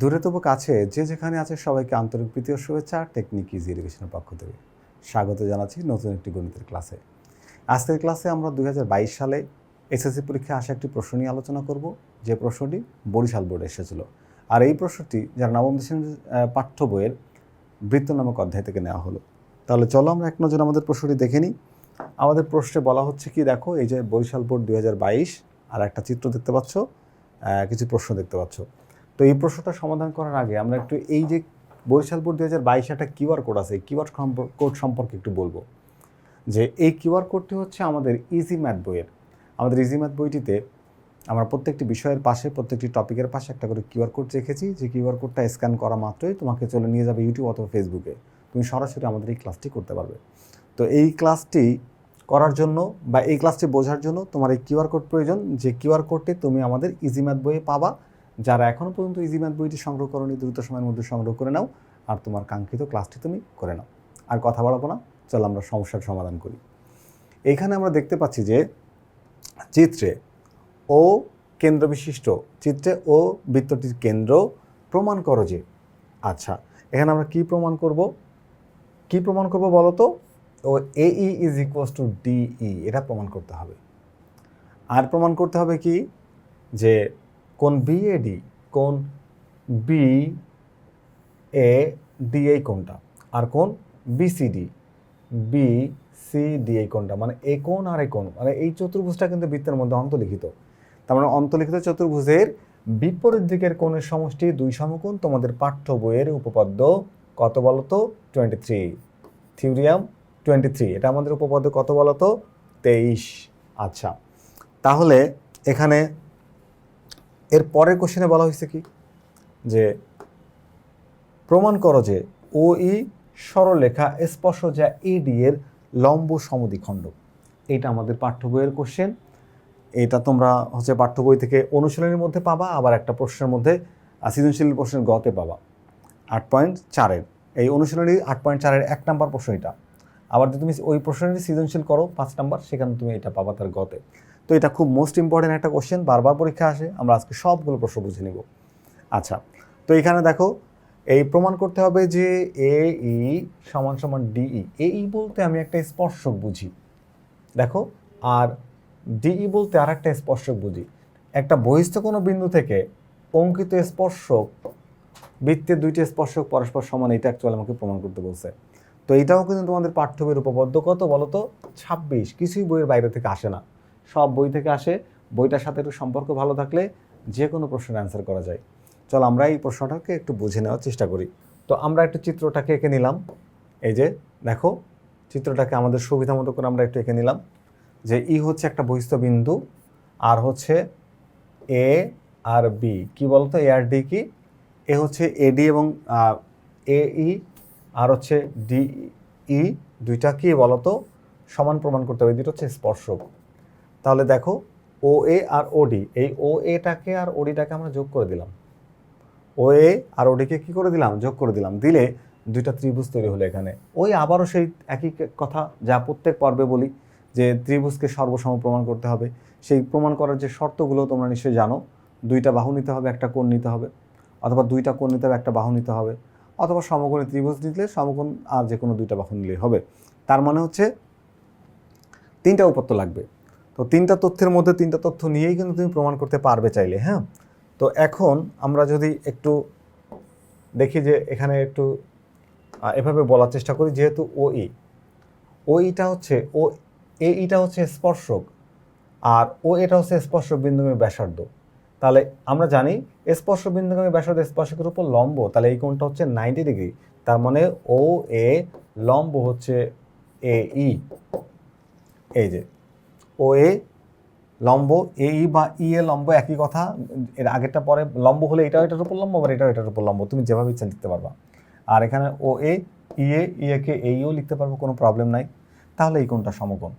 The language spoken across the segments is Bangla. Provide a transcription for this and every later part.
দূরে তবু কাছে যে যেখানে আছে সবাইকে আন্তরিক প্রীতি ও শুভেচ্ছা টেকনিক ইজি এডুকেশনের পক্ষ থেকে। স্বাগত জানাচ্ছি নতুন একটি গণিতের ক্লাসে আজকের ক্লাসে আমরা দুই হাজার বাইশ সালে এসএসসি পরীক্ষায় আসা একটি প্রশ্ন নিয়ে আলোচনা করব। যে প্রশ্নটি বরিশাল বোর্ডে এসেছিল। আর এই প্রশ্নটি যারা নবম আহ, পাঠ্য বইয়ের বৃত্ত নামক অধ্যায় থেকে নেওয়া হলো। তাহলে চলো আমরা এক নজর আমাদের প্রশ্নটি দেখে নিই। আমাদের প্রশ্নে বলা হচ্ছে কি দেখো এই যে বরিশাল বোর্ড দুই হাজার বাইশ আর একটা চিত্র দেখতে পাচ্ছ কিছু প্রশ্ন দেখতে পাচ্ছ। তো এই প্রশ্নটা সমাধান করার আগে আমরা একটু এই যে বরিশাল বোর্ড দুই হাজার বাইশে একটা কিউআর কোড আছে কিউআর কোড সম্পর্কে একটু বলব। যে এই কিউআর কোডটি হচ্ছে আমাদের ইজি ম্যাথ বইয়ের। আমাদের ইজি ম্যাথ বইটিতে আমরা প্রত্যেকটি বিষয়ের পাশে, প্রত্যেকটি টপিকের পাশে একটা করে কিউআর কোড রেখেছি। যে কিউআর কোডটা স্ক্যান করা মাত্রই তোমাকে চলে নিয়ে যাবে ইউটিউব অথবা ফেসবুকে। তুমি সরাসরি আমাদের এই ক্লাসটি করতে পারবে। তো এই ক্লাসটি করার জন্য বা এই ক্লাসটি বোঝার জন্য তোমার এই কিউআর কোড প্রয়োজন। যে কিউআর কোডটি তুমি আমাদের ইজি ম্যাথ বইয়ে পাবা। যারা এখনও পর্যন্ত ইজি ম্যাথ বইটি সংগ্রহ করনি, দ্রুত সময়ের মধ্যে সংগ্রহ করে নাও আর তোমার কাঙ্ক্ষিত ক্লাসটি তুমি করে নাও। আর কথা বাড়াবো না, চলো আমরা সমস্যার সমাধান করি। এইখানে আমরা দেখতে পাচ্ছি যে চিত্রে ও কেন্দ্রবিশিষ্ট চিত্রে ও বৃত্তটির কেন্দ্র প্রমাণ করো যে আচ্ছা এখানে আমরা কি প্রমাণ করব? কি প্রমাণ করব বলো তো? ও এই ইজ ইকুয়াস টু ডিই এটা প্রমাণ করতে হবে। আর প্রমাণ করতে হবে কি? যে কোন বিএডি কোন বি এ ডি এই কোনটা আর কোন বিসিডি বি সি ডি এই কোনটা মানে এ কোন আর এ কোন মানে এই চতুর্ভুজটা কিন্তু বৃত্তের মধ্যে অন্তলিখিত তার মানে অন্তলিখিত চতুর্ভুজের বিপরীত দিকের কোণের সমষ্টি দুই সমকোণ, তোমাদের পাঠ্য বইয়ের উপপাদ্য কত বলতো? Twenty three theorem twenty three এটা আমাদের উপপাদ্য কত বলতো? তেইশ। আচ্ছা তাহলে এখানে এর পরের কোশ্চেনে বলা হয়েছে কি? যে প্রমাণ করো যে ও ই সরলরেখা স্পর্শ যা এডি এর লম্ব সমদ্বিখণ্ড এটা আমাদের পাঠ্য বইয়ের কোশ্চেন এটা তোমরা হচ্ছে পাঠ্য বই থেকে অনুশীলনের মধ্যে পাবা, আবার একটা প্রশ্নের মধ্যে সৃজনশীল প্রশ্নের গতে পাবা। আট পয়েন্ট চারের এই অনুশীলনী আট পয়েন্ট চারের এক নাম্বার প্রশ্ন এটা। আবার যদি তুমি ওই প্রশ্নটি সৃজনশীল করো, পাঁচ নাম্বার, সেখানে তুমি এটা পাবা তার গতে। তো এটা খুব মোস্ট ইম্পর্টেন্ট একটা কোশ্চেন বারবার পরীক্ষা আসে, আমরা আজকে সবগুলো প্রশ্ন বুঝে নিব। আচ্ছা তো এখানে দেখো, এই প্রমাণ করতে হবে যে এ ই সমান সমান ডিই এ ই বলতে আমি একটা স্পর্শক বুঝি। দেখো, আর ডিই বলতে আর একটা স্পর্শক বুঝি। একটা বহিস্থ কোনো বিন্দু থেকে অঙ্কিত স্পর্শক, বৃত্তের দুইটি স্পর্শক পরস্পর সমান, এটা অ্যাকচুয়ালি আমাকে প্রমাণ করতে বলছে। তো এটাও কিন্তু তোমাদের পাঠ্য বইয়ের উপপাদ্য কত বলো তো ছাব্বিশ। কিছুই বইয়ের বাইরে থেকে আসে না। সব বই থেকে আসে। বইটার সাথে একটু সম্পর্ক ভালো থাকলে যে কোনো প্রশ্নের অ্যান্সার করা যায়। চল আমরা এই প্রশ্নটাকে একটু বুঝে নেওয়ার চেষ্টা করি। তো আমরা একটু চিত্রটাকে এঁকে নিলাম। এই যে, দেখো, চিত্রটাকে আমাদের সুবিধা মতো করে আমরা একটু এঁকে নিলাম। যে ই হচ্ছে একটা বহিস্থ বিন্দু, আর হচ্ছে এ আর বি। কি বলতো? এ আর ডি কি? এ হচ্ছে এডি এবং এ ই, আর হচ্ছে ডি ই, দুইটা কি বলতো? সমান প্রমাণ করতে হবে। দুটো হচ্ছে স্পর্শক। তাহলে দেখো ও এ আর ওডি এই ও এটাকে আর ওডিটাকে আমরা যোগ করে দিলাম। ও এ আর ওডিকে কি করে দিলাম? যোগ করে দিলাম। দিলে দুইটা ত্রিভুজ তৈরি হলো এখানে। ওই আবারও সেই একই কথা যা প্রত্যেক পর্বে বলি, যে ত্রিভুজকে সর্বসম প্রমাণ করতে হবে। সেই প্রমাণ করার যে শর্তগুলো তোমরা নিশ্চয়ই জানো। দুইটা বাহু নিতে হবে, একটা কোণ নিতে হবে, অথবা দুইটা কোণ নিতে হবে, একটা বাহু নিতে হবে, অথবা সমকোণী ত্রিভুজ নিলে সমকোণ আর যে কোনো দুইটা বাহু নিলেই হবে। তার মানে হচ্ছে তিনটা উপাত্ত লাগবে। তো তিনটা তথ্যের মধ্যে তিনটা তথ্য নিয়েই কিন্তু তুমি প্রমাণ করতে পারবে চাইলে হ্যাঁ? তো এখন আমরা যদি একটু দেখি যে এখানে একটু এভাবে বলার চেষ্টা করি, যেহেতু ও ই ও ইটা হচ্ছে ও এ ইটা হচ্ছে স্পর্শক, আর ও এটা হচ্ছে স্পর্শক বিন্দুগামী ব্যাসার্ধ। তাহলে আমরা জানি স্পর্শ বিন্দুগামী ব্যাসার্ধ স্পর্শকের উপর লম্ব, তাহলে এই কোণটা হচ্ছে নাইনটি ডিগ্রি তার মানে ও এ লম্ব হচ্ছে এ ই এই যে ও, এ, লম্ব, এ, ই বা ই, এ, লম্ব একই কথা। এর আগেরটা পরে লম্ব হলে এটাও এটার উপর লম্ব, আবার এটাও এটার উপর লম্ব। তুমি যেভাবে ইচ্ছা লিখতে পারবা। আর এখানে ও, এ, ই এ, ই একে এইও লিখতে পারব, কোনো প্রবলেম নাই। তাহলে এই কোণটা সমকোণ।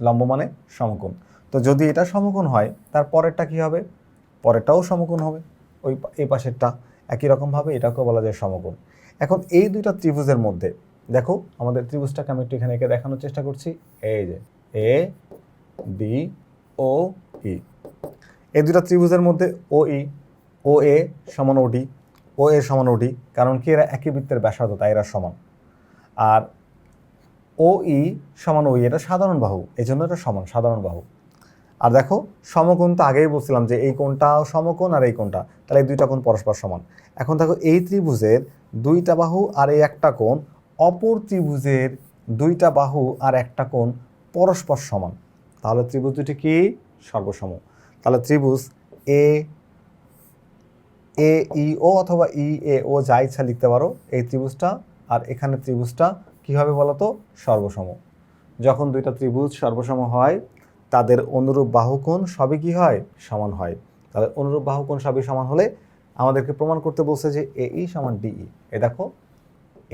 লম্ব মানে সমকোণ। তো যদি এটা সমকোণ হয়, তার পরেরটা কী হবে? পরেরটাও সমকোণ হবে। ওই এই পাশেরটা একই রকমভাবে এটাকেও বলা যায় সমকোণ। এখন এই দুইটা ত্রিভুজের মধ্যে, দেখো, আমাদের ত্রিভুজটাকে আমি একটু এখানে এঁকে দেখানোর চেষ্টা করছি। এই যে, এ বি, ও, ই। এই দুটা ত্রিভুজের মধ্যে ও, ই, ও, এ সমান ওডি ও এর সমান ওডি কারণ কি এরা একই বৃত্তের ব্যাসার্ধ, তাই এরা সমান। আর ও, ই সমান ওই এটা সাধারণ বাহু এই জন্য এটা সমান, সাধারণ বাহু। আর দেখো, সমকোণ তো আগেই বলছিলাম যে এই কোণটাও সমকোণ আর এই কোণটা, তাহলে এই দুইটা কোণ পরস্পর সমান। এখন দেখো, এই ত্রিভুজের দুইটা বাহু আর এই একটা কোণ, অপর ত্রিভুজের দুইটা বাহু আর একটা কোণ পরস্পর সমান। তাহলে ত্রিভুজ দুটি কি? সর্বসম। তাহলে ত্রিভুজ এ এ ই ও অথবা ই এ ও যা ইচ্ছা লিখতে পারো, এই ত্রিভুজটা। আর এখানে ত্রিভুজটা কী হবে বলো তো সর্বসম। যখন দুইটা ত্রিভুজ সর্বসম হয়, তাদের অনুরূপ বাহুকোণ সবই কি হয়? সমান হয়। তাহলে অনুরূপ বাহুকোণ সবই সমান হলে আমাদেরকে প্রমাণ করতে বলছে যে এ ই সমান ডিই এ দেখো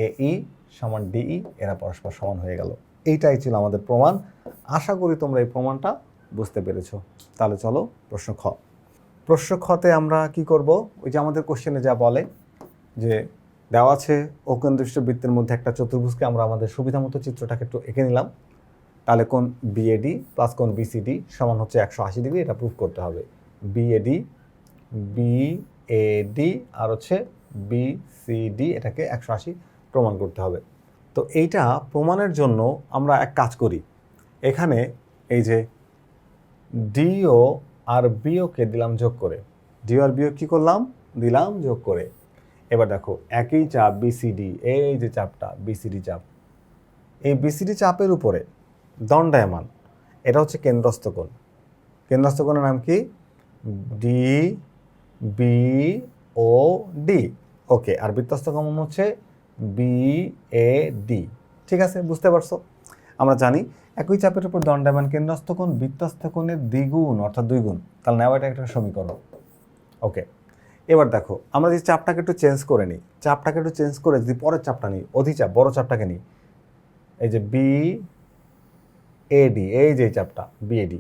এ ই সমান ডিই এরা পরস্পর সমান হয়ে গেল। এইটাই ছিল আমাদের প্রমাণ। আশা করি তোমরা এই প্রমাণটা বুঝতে পেরেছ। তাহলে চলো প্রশ্ন খ। প্রশ্ন খতে আমরা কি করব? ওই যে আমাদের কোশ্চেনে যা বলে যে দেওয়া আছে অকেন্দ্রিষ্ট বৃত্তের মধ্যে একটা চতুর্ভুজকে আমরা আমাদের সুবিধা মতো চিত্রটাকে একটু এঁকে নিলাম। তাহলে কোন বিএডি প্লাস কোন বিসিডি সমান হচ্ছে একশো আশি ডিগ্রি, এটা প্রুফ করতে হবে। বিএডি বিএডি আর হচ্ছে বিসিডি এটাকে একশো আশি প্রমাণ করতে হবে। তো এইটা প্রমাণের জন্য আমরা এক কাজ করি। এখানে এই যে ডিও আর বিওকে দিলাম যোগ করে। ডিও আর বিও কী করলাম? দিলাম যোগ করে। এবার দেখো, একই চাপ বিসিডি এই যে চাপটা বিসিডি চাপ। এই বিসিডি চাপের উপরে দণ্ডায়মান, এটা হচ্ছে কেন্দ্রস্থ কোণ। কেন্দ্রস্থ কোণের নাম কি? D B O D okay, আর বৃত্তস্থ কোণ হচ্ছে বি এ ডি ঠিক আছে, বুঝতে পারছ? আমরা জানি একই চাপের উপর দণ্ডায়মান কেন্দ্রস্থ কোণ বৃত্তস্থ কোণের দ্বিগুণ, অর্থাৎ দুই গুণ তাহলে নেওয়া এটা একটা সমীকরণ। ওকে, এবার দেখো, আমরা যদি চাপটাকে একটু চেঞ্জ করে নিই। চাপটাকে একটু চেঞ্জ করে যদি পরের চাপটা নিই অধিচাপ বড় চাপটাকে নিই। এই যে বি এডি এই যে চাপটা বিএডি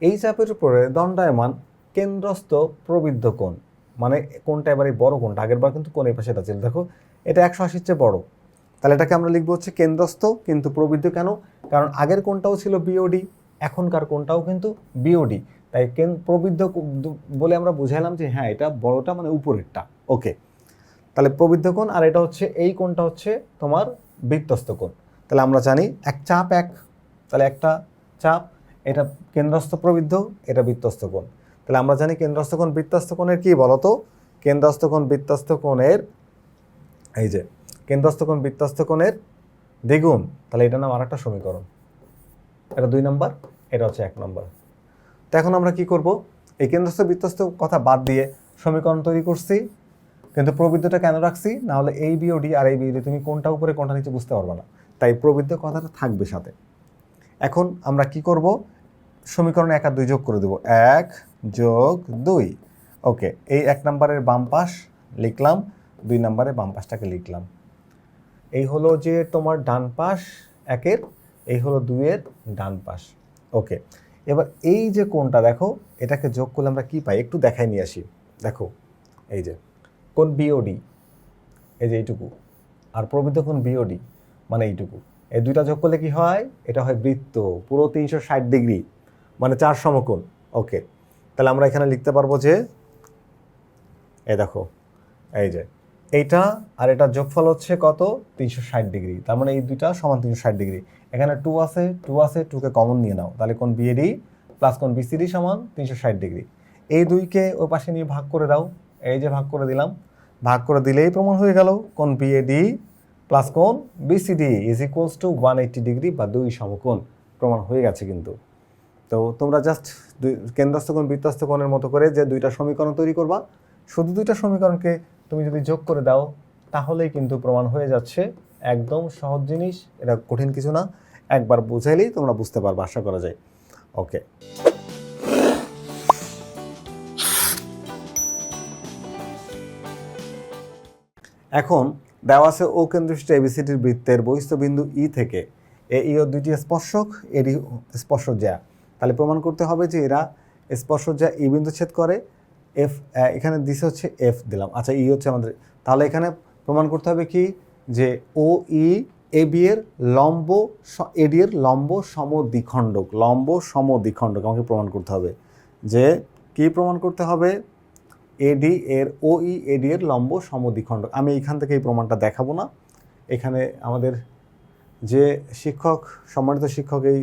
এই চাপের উপরে দণ্ডায়মান কেন্দ্রস্থ প্রবৃদ্ধ কোণ। মানে কোনটা এবারে বড় কোনটা আগের বার কিন্তু কোন এই পাশে এটা ছিল। দেখো, এটা একশো আশির চেয়ে বড়। তাহলে এটাকে আমরা লিখব হচ্ছে কেন্দ্রস্থ, কিন্তু প্রবৃদ্ধ কেন? কারণ আগের কোনটাও ছিল বিওডি এখনকার কোনটাও কিন্তু বিওডি তাই কেন প্রবৃদ্ধ বলে আমরা বুঝাইলাম যে হ্যাঁ এটা বড়টা মানে উপরেরটা। ওকে তাহলে প্রবৃদ্ধ কোণ আর এটা হচ্ছে, এই কোণটা হচ্ছে তোমার বৃত্তস্থ কোণ। তাহলে আমরা জানি এক চাপ এক, তাহলে একটা চাপ, এটা কেন্দ্রস্থ প্রবৃদ্ধ, এটা বৃত্তস্থ কোণ। তাহলে আমরা জানি কেন্দ্রস্থ কোণ বৃত্তস্থ কোণের কী বলতো? কেন্দ্রস্থ কোণ বৃত্তস্থ কোণের, এই যে, কেন্দ্রস্থ কোণ বৃত্তস্থ কোণের দ্বিগুণ, তাহলে এটা নাম আরেকটা সমীকরণ। এটা দুই নম্বর, এটা হচ্ছে এক নম্বর। তো এখন আমরা কি করব? এই কেন্দ্রস্থ বৃত্তস্থ কথা বাদ দিয়ে সমীকরণ তৈরি করছি, কিন্তু প্রবৃদ্ধটা কেন রাখছি? না হলে এই বিওডি আর এই বিওডি তুমি কোনটা উপরে, কোনটা নিচে বুঝতে পারবে না। তাই প্রবৃদ্ধ কথাটা থাকবে সাথে। এখন আমরা কি করব? সমীকরণে এক আর দুই যোগ করে দেব। এক যোগ দুই। ওকে, এই এক নম্বরের বাম পাশ লিখলাম, দুই নম্বরের বাম পাশটাকে লিখলাম। এই হলো যে তোমার ডান পাশ একের, এই হলো দুইয়ের ডান পাশ। ওকে, এবার এই যে কোনটা দেখো, এটাকে যোগ করলে আমরা কি পাই? একটু দেখাই নিয়ে আসি। দেখো, এই যে কোন বিওডি এই যে এইটুকু। আর প্রবৃদ্ধ কোন বিওডি মানে এইটুকু। এই দুইটা যোগ করলে কি হয়? এটা হয় বৃত্ত, পুরো তিনশো ষাট ডিগ্রি মানে চার সমকোণ। ওকে, তাহলে আমরা এখানে লিখতে পারব যে, এই দেখো, এই যে এইটা আর এটা যোগফল হচ্ছে কত? তিনশো ষাট ডিগ্রি। তার মানে এই দুইটা সমান তিনশো ষাট ডিগ্রি। এখানে টু আছে টু আছে টুকে কমন নিয়ে নাও। তাহলে কোন বিএডি প্লাস কোন বিসিডি সমান তিনশো ষাট ডিগ্রি। এই দুইকে ওই পাশে নিয়ে ভাগ করে দাও। এই যে ভাগ করে দিলাম। ভাগ করে দিলেই প্রমাণ হয়ে গেল। কোন বিএডি প্লাস কোন BCD is equals to one eighty degree বা দুই সমকোণ। প্রমাণ হয়ে গেছে কিন্তু। তো তোমরা জাস্ট দুই কেন্দ্রস্থ কোণ, বৃত্তস্থ কোণের মতো করে যে দুইটা সমীকরণ তৈরি করবা, শুধু দুইটা সমীকরণকে তুমি যদি যোগ করে দাও, তাহলেই কিন্তু প্রমাণ হয়ে যাচ্ছে একদম সহজ জিনিস, এটা কঠিন কিছু না। একবার বুঝাইলেই তোমরা বুঝতে পারবে, আশা করা যায়। ওকে এখন দেওয়া আছে ও কেন্দ্রবিষ্ট এবিসিটির বৃত্তের বহিস্থ বিন্দু ই থেকে। এ ইও দুইটি স্পর্শক এডি স্পর্শজ্যা তাহলে প্রমাণ করতে হবে যে এরা স্পর্শজ্যা ই বিন্দু ছেদ করে এফ এখানে দিছে হচ্ছে এফ দিলাম। আচ্ছা ই হচ্ছে আমাদের। তাহলে এখানে প্রমাণ করতে হবে কি? যে ও ই এ বি এর লম্ব এডি এর লম্ব সমদ্বিখণ্ডক লম্ব সমদ্বিখণ্ডক, আমাকে প্রমাণ করতে হবে। যে কি প্রমাণ করতে হবে? এডি এর ও ই এডি এর লম্ব সমদ্বিখণ্ডক। আমি এখান থেকে এই প্রমাণটা দেখাবো না। এখানে আমাদের যে শিক্ষক, সম্মানিত শিক্ষক এই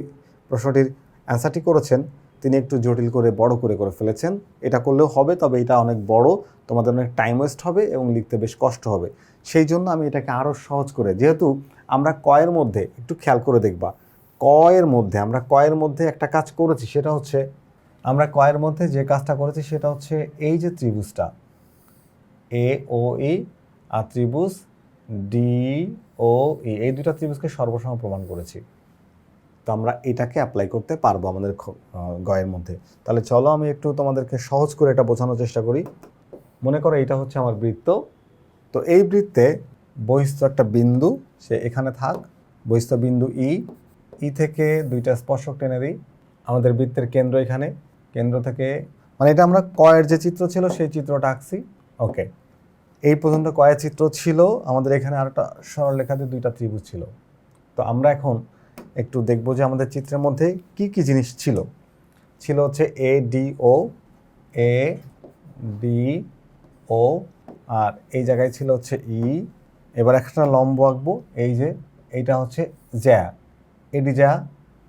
প্রশ্নটির অ্যান্সারটি করেছেন তিনি একটু জটিল করে, বড় করে করে ফেলেছেন। এটা করলেও হবে, তবে এটা অনেক বড়। তোমাদের অনেক টাইম ওয়েস্ট হবে এবং লিখতে বেশ কষ্ট হবে। সেই জন্য আমি এটাকে আরও সহজ করে, যেহেতু আমরা কয়ের মধ্যে একটু খেয়াল করে দেখবা, কয়ের মধ্যে, আমরা কয়ের মধ্যে একটা কাজ করেছি, সেটা হচ্ছে, আমরা কয়ের মধ্যে যে কাজটা করেছি, সেটা হচ্ছে এই যে ত্রিভুজটা, এ, ও, ই, আর ত্রিভুজ, ডি, ও, ই, এই দুটা ত্রিভুজকে সর্বসম প্রমাণ করেছি। তো আমরা এটাকে অ্যাপ্লাই করতে পারব আমাদের গয়ের মধ্যে। তাহলে চলো আমি একটু তোমাদেরকে সহজ করে এটা বোঝানোর চেষ্টা করি। মনে করো এটা হচ্ছে আমার বৃত্ত। তো এই বৃত্তে বহিস্থ একটা বিন্দু, সে এখানে থাক। বহিস্থ বিন্দু ই ই থেকে দুইটা স্পর্শক টেনে দিই। আমাদের বৃত্তের কেন্দ্র এখানে। কেন্দ্র থেকে মানে এটা আমরা কয়ের যে চিত্র ছিল, সেই চিত্রটা আঁকছি। ওকে এই পর্যন্ত কয়ের চিত্র ছিল। আমাদের এখানে আরেকটা সরলরেখাতে দুইটা ত্রিভুজ ছিল। তো আমরা এখন একটু দেখব যে আমাদের চিত্রের মধ্যে কি কি জিনিস ছিল। ছিল হচ্ছে A D O A D ও আর এই জায়গায় ছিল হচ্ছে ই এবার একটা লম্ব আঁকবো, এই যে এইটা হচ্ছে জ্যা। এডি জ্যা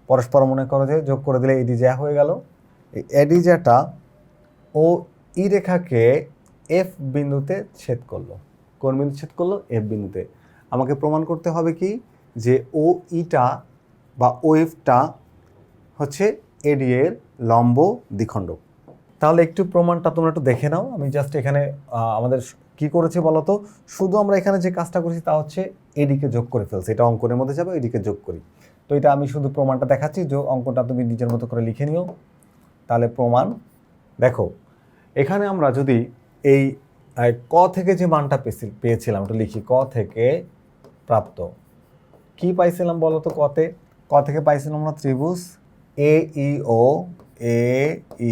পরস্পর মনে করো যে যোগ করে দিলে এডি জ্যা হয়ে গেল। এই এডি জ্যাটা ও ই রেখাকে এফ বিন্দুতে ছেদ করল। কোন বিন্দু ছেদ করল? এফ বিন্দুতে। আমাকে প্রমাণ করতে হবে কি? যে ও ইটা বা ওয়েভটা হচ্ছে এডি এর লম্ব দ্বিখণ্ডক তাহলে একটু প্রমাণটা তোমরা একটু দেখে নাও। আমি জাস্ট এখানে আমাদের কি করেছি বলো তো শুধু আমরা এখানে যে কাজটা করেছি তা হচ্ছে এডিকে যোগ করে ফেলছি। এটা অঙ্কনের মধ্যে যাবে, এডিকে যোগ করি। তো এটা আমি শুধু প্রমাণটা দেখাচ্ছি, যে অঙ্কটা তুমি নিজের মতো করে লিখে নিও। তাহলে প্রমাণ, দেখো, এখানে আমরা যদি এই ক থেকে যে মানটা পেয়েছি- পেয়েছিলাম ওটা লিখি, ক থেকে প্রাপ্ত। কি পাইছিলাম বলো তো? কতে থেকে পাইছিলাম আমরা ত্রিভুজ? এ ই ও এ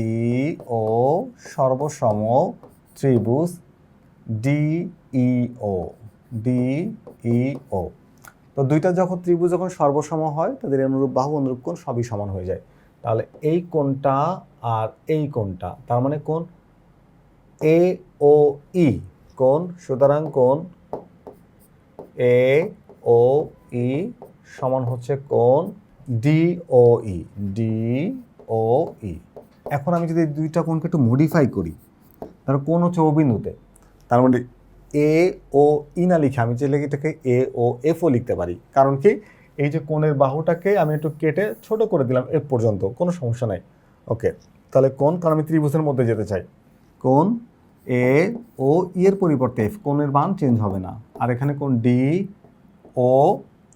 ই ও সর্বসম ত্রিভুজ ডি ই ও ডি ই ও তো দুইটা যখন ত্রিভুজ যখন সর্বসম হয়, তাদের অনুরূপ বাহু, অনুরূপ কোণ সবই সমান হয়ে যায়। তাহলে এই কোণটা আর এই কোণটা, তার মানে কোণ এ ও ই কোণ, সুতরাং কোণ এ ও ই সমান হচ্ছে কোন? ডি ও ই ডি ও ই এখন আমি যদি দুইটা কোণকে একটু মডিফাই করি তার কোন হচ্ছে ও বিন্দুতে তার মানে এ ও ই না লিখে আমি চাইলে এটাকে এ ও এফও লিখতে পারি। কারণ কি? এই যে কোণের বাহুটাকে আমি একটু কেটে ছোট করে দিলাম এফ পর্যন্ত, কোনো সমস্যা নাই। ওকে, তাহলে কোন কারণ আমি ত্রিভুজের মধ্যে যেতে চাই। কোন এ ও ই এর পরিবর্তে এফ কোণের মান চেঞ্জ হবে না। আর এখানে কোন ডি ও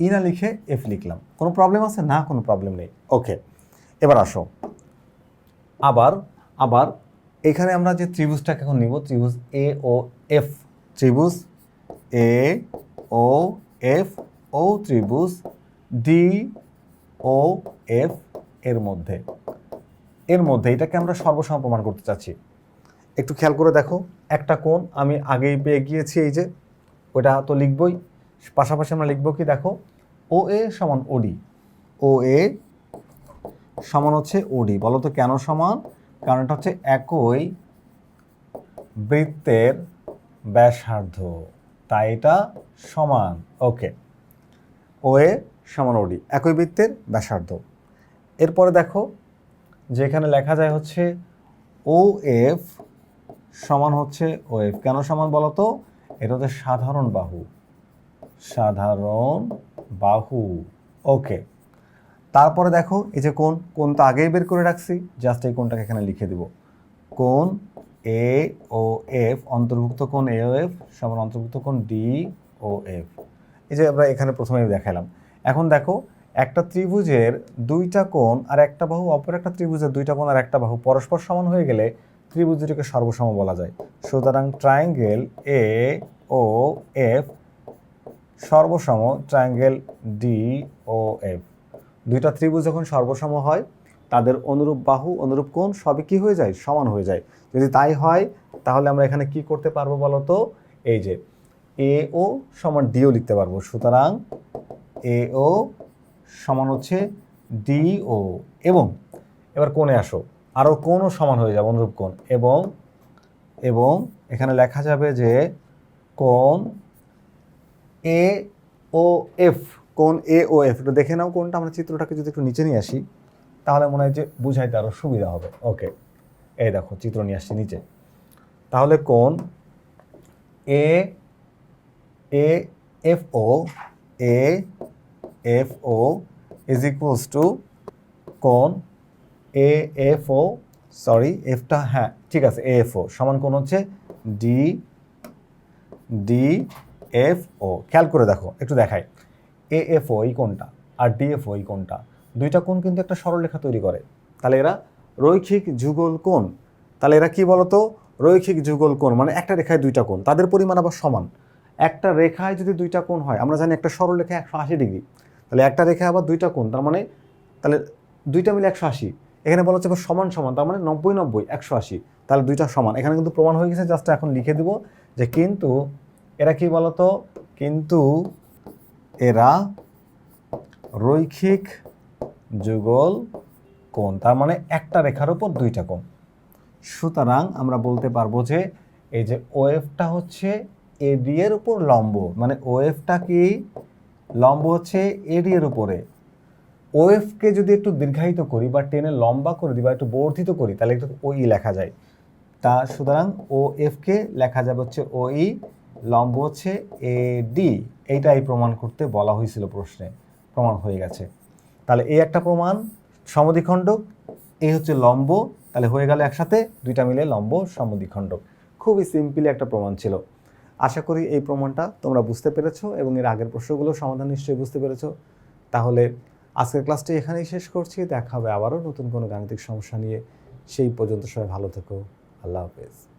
ই না লিখে এফ লিখলাম। কোনো প্রবলেম আছে? না, কোনো প্রবলেম নেই। ওকে এবার আসো। আবার আবার এখানে আমরা যে ত্রিভুজটাকে এখন নিব, ত্রিভুজ এ ও এফ ত্রিভুজ এ ও এফ ও ত্রিভুজ ডি ও এফ এর মধ্যে। এর মধ্যে এটাকে আমরা সর্বসম প্রমাণ করতে চাচ্ছি। একটু খেয়াল করে দেখো, একটা কোণ আমি আগেই পেয়ে গিয়েছি, এই যে, ওটা তো লিখবই। পাশাপাশি আমরা লিখব কি দেখো ও এ সমান ওডি ও এ সমান হচ্ছে ওডি বলো তো কেন সমান? কারণ এটা হচ্ছে একই বৃত্তের ব্যাসার্ধ। তাই এটা সমান। ওকে ও এ সমান ওডি একই বৃত্তের ব্যাসার্ধ। এরপরে দেখো, যেখানে লেখা যায় হচ্ছে ও এফ সমান হচ্ছে ও এফ কেন সমান বলো তো? এটা হচ্ছে সাধারণ বাহু। সাধারণ বাহু। ওকে। তারপরে দেখো, এই যে কোন কোন তো আগেই বের করে রাখছি জাস্ট এই কোনটাকে এখানে লিখে দিব। কোন এ ও এফ অন্তর্ভুক্ত কোন এ ও এফ সমান অন্তর্ভুক্ত কোন ডি ও এফ এই যে আমরা এখানে প্রথমে দেখালাম। এখন দেখো, একটা ত্রিভুজের দুইটা কোণ আর একটা বাহু, অপর একটা ত্রিভুজের দুইটা কোণ আর একটা বাহু পরস্পর সমান হয়ে গেলে ত্রিভুজ দুটিকে সর্বসম বলা যায়। সুতরাং ট্রায়াঙ্গেল এ ও এফ সর্বসম ট্রায়াঙ্গেল ডি ও এফ দুইটা ত্রিভুজ যখন সর্বসম হয়, তাদের অনুরূপ বাহু, অনুরূপ কোণ সবই কি হয়ে যায়? সমান হয়ে যায়। যদি তাই হয়, তাহলে আমরা এখানে কি করতে পারব বলো তো এই যে এ ও সমান ডিও লিখতে পারব। সুতরাং এ ও সমান হচ্ছে ডি ও এবং এবার কোণে আসো। আরও কোণও সমান হয়ে যাবে, অনুরূপ কোণ। এবং এবং এখানে লেখা যাবে যে কোন এ ও এফ কোন এ ও এফ একটু দেখে নাও কোনটা, আমরা চিত্রটাকে যদি একটু নিচে নিয়ে আসি, তাহলে মনে হয় যে বুঝাইতে আরও সুবিধা হবে। ওকে এই দেখো, চিত্র নিয়ে আসছি নিচে। তাহলে কোন? A A F O A F O is equals to কোন? এ এফ ও সরি এফটা হ্যাঁ ঠিক আছে এ এফ ও সমান কোন হচ্ছে ডি ডি এফ ও খেয়াল করে দেখো, একটু দেখাই। এ এফ ও এই কোনটা আর ডি এফ ও এই কোনটা দুইটা কোণ কিন্তু একটা সরলরেখা তৈরি করে। তাহলে এরা রৈখিক যুগল কোণ। তাহলে এরা কি বলতো? রৈখিক যুগল কোণ মানে একটা রেখায় দুইটা কোণ, তাদের পরিমাণ আবার সমান। একটা রেখায় যদি দুইটা কোণ হয়, আমরা জানি একটা সরল রেখা একশো আশি ডিগ্রি, তাহলে একটা রেখায় আবার দুইটা কোণ, তার মানে তাহলে দুইটা মিলে একশো আশি। এখানে বলা হচ্ছে সমান সমান, তার মানে নব্বই নব্বই, একশো আশি, তাহলে দুইটা সমান। এখানে কিন্তু প্রমাণ হয়ে গেছে, জাস্ট এখন লিখে দিব যে কিন্তু এরা কি বলতো? কিন্তু এরা রৈখিক যুগল কোণ। তার মানে একটা রেখার উপর দুইটা কোণ। সুতরাং আমরা বলতে পারব যে এই যে ওয়েভটা হচ্ছে এডি এর উপর লম্ব। মানে ওয়েভটা কি? লম্ব হচ্ছে এডি এর উপরে। ওএফকে যদি একটু দীর্ঘায়িত করি বা টেনে লম্বা করে দিই বা একটু বর্ধিত করি, তাহলে একটু ওই লেখা যায়। তা সুতরাং ও এফকে লেখা যাবে হচ্ছে ওই লম্ব হচ্ছে এডি এইটাই প্রমাণ করতে বলা হয়েছিল প্রশ্নে, প্রমাণ হয়ে গেছে। তাহলে এই একটা প্রমাণ, সমদ্বিখণ্ডক এই হচ্ছে লম্ব, তাহলে হয়ে গেল একসাথে, দুইটা মিলে লম্ব, সমদ্বিখণ্ডক। খুবই সিম্পলি একটা প্রমাণ ছিল। আশা করি এই প্রমাণটা তোমরা বুঝতে পেরেছ এবং এর আগের প্রশ্নগুলো সমাধান নিশ্চয়ই বুঝতে পেরেছ। তাহলে আজকের ক্লাসটি এখানেই শেষ করছি, দেখা হবে আবারও নতুন কোনো গাণিতিক সমস্যা নিয়ে। সেই পর্যন্ত সবাই ভালো থেকো, আল্লাহ হাফেজ।